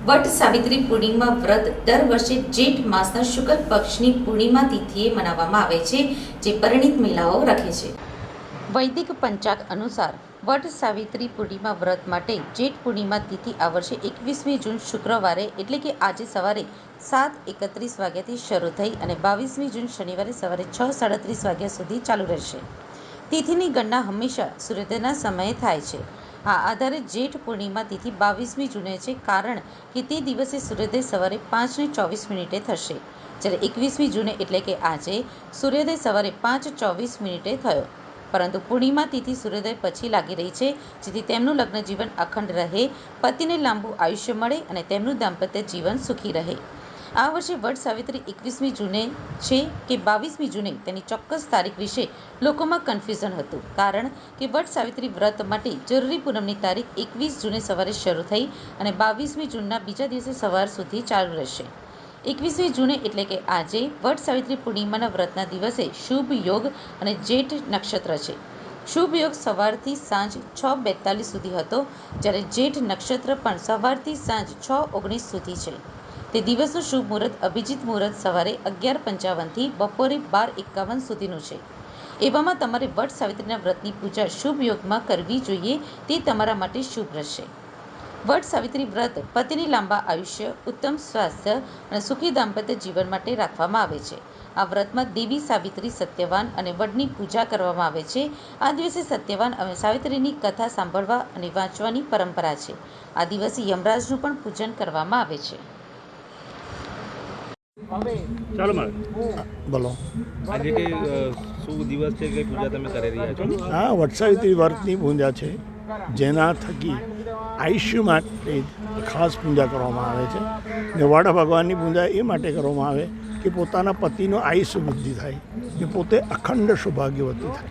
વટ સાવિત્રી પૂર્ણિમા વ્રત દર વર્ષે જેઠ માસના શુક્લ પક્ષની પૂર્ણિમા તિથિએ મનાવવામાં આવે છે, જે પરિણિત મહિલાઓ રાખે છે. વૈદિક પંચાગ અનુસાર વટ સાવિત્રી પૂર્ણિમા વ્રત માટે જેઠ પૂર્ણિમા તિથિ આ વર્ષે એકવીસમી જૂન શુક્રવારે એટલે કે આજે સવારે સાત એકત્રીસ વાગ્યાથી શરૂ થઈ અને બાવીસમી જૂન શનિવારે સવારે છ સાડત્રીસ વાગ્યા સુધી ચાલુ રહેશે. તિથિની ગણના હંમેશા સૂર્યોદયના સમયે થાય છે. આ આધારે જેઠ પૂર્ણિમા તિથિ બાવીસમી જૂને છે. કારણ કે તે દિવસે સૂર્યોદય સવારે પાંચને ચોવીસ મિનિટે થશે. જ્યારે એકવીસમી જૂને એટલે કે આજે સૂર્યોદય સવારે પાંચ ચોવીસ મિનિટે થયો. પરંતુ પૂર્ણિમા તિથિ સૂર્યોદય પછી લાગી રહી છે, જેથી તેમનું લગ્ન જીવન અખંડ રહે, પતિને લાંબુ આયુષ્ય મળે અને તેમનું દાંપત્ય જીવન સુખી રહે. આ વર્ષે વડ સાવિત્રી એકવીસમી જૂને છે કે બાવીસમી જૂને તેની ચોક્કસ તારીખ વિશે લોકોમાં કન્ફ્યુઝન હતું. કારણ કે વડ સાવિત્રી વ્રત માટે જરૂરી પૂનમની તારીખ એકવીસ જૂને સવારે શરૂ થઈ અને બાવીસમી જૂનના બીજા દિવસે સવાર સુધી ચાલુ રહેશે. એકવીસમી જૂને એટલે કે આજે વડ સાવિત્રી પૂર્ણિમાના વ્રતના દિવસે શુભ યોગ અને જેઠ નક્ષત્ર છે. શુભ યોગ સવારથી સાંજ છ બેતાલીસ સુધી હતો, જ્યારે જેઠ નક્ષત્ર પણ સવારથી સાંજ છ ઓગણીસ સુધી છે. તે દિવસનું શુભ મુહૂર્ત, અભિજીત મુહૂર્ત સવારે અગિયાર પંચાવનથી બપોરે બાર એકાવન સુધીનું છે. એવામાં તમારે વટ સાવિત્રીના વ્રતની પૂજા શુભ યોગમાં કરવી જોઈએ, તે તમારા માટે શુભ રહેશે. વટ સાવિત્રી વ્રત પતિની લાંબા આયુષ્ય, ઉત્તમ સ્વાસ્થ્ય અને સુખી દાંપત્ય જીવન માટે રાખવામાં આવે છે. આ વ્રતમાં દેવી સાવિત્રી સત્યવાન અને વડની પૂજા કરવામાં આવે છે. આ દિવસે સત્યવાન અને સાવિત્રીની કથા સાંભળવા અને વાંચવાની પરંપરા છે. આ દિવસે યમરાજનું પણ પૂજન કરવામાં આવે છે. ચાલો મારે. બોલો. આજે કે શુભ દિવસ છે કે પૂજા તમે કરી રહ્યા છો? હા વટસાવિત્રી વ્રતની પૂજા છે. જેના થકી આયુષ્ય માટે ખાસ પૂજા કરવામાં આવે છે. ને વાડા ભગવાનની પૂજા એ માટે કરવામાં આવે કે પોતાના પતિનો આયુષ્ય વૃદ્ધિ થાય ને પોતે અખંડ સૌભાગ્યવતી થાય.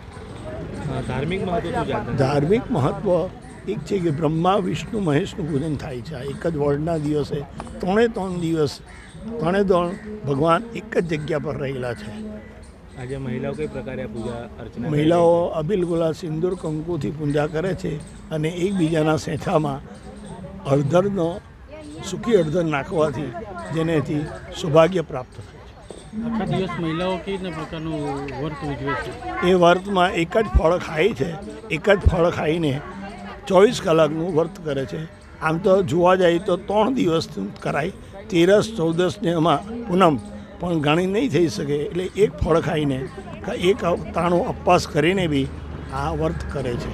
ધાર્મિક મહત્વ ધાર્મિક મહત્ત્વ એક છે કે બ્રહ્મા વિષ્ણુ મહેશનું પૂજન થાય છે. આ એક જ વર્ડના દિવસે ત્રણે ત્રણ દિવસ ત્રણે ત્રણ ભગવાન એક જ જગ્યા પર રહેલા છે. આજે મહિલાઓ કઈ પ્રકારે પૂજા અર્ચના મહિલાઓ અબિલ ગુલા સિંદૂર કંકુથી પૂજા કરે છે અને એકબીજાના સેઠામાં હળદરનો સૂકી હળદર નાખવાથી જેનેથી સૌભાગ્ય પ્રાપ્ત થાય આખા દિવસ મહિલાઓ કેવી પ્રકારનું વર્ત ઉજવે છે છે? એ વર્તમાં એક જ ફળ ખાય છે. એક જ ફળ ખાઈને ચોવીસ કલાકનું વર્ત કરે છે. આમ તો જોવા જાય તો ત્રણ દિવસ કરાય, તેરસ, ચૌદસ ને એમાં પૂનમ. પણ ઘણી નહીં થઈ શકે, એટલે એક ફળ ખાઈને, એક તાણું અપવાસ કરીને બી આ વર્ત કરે છે.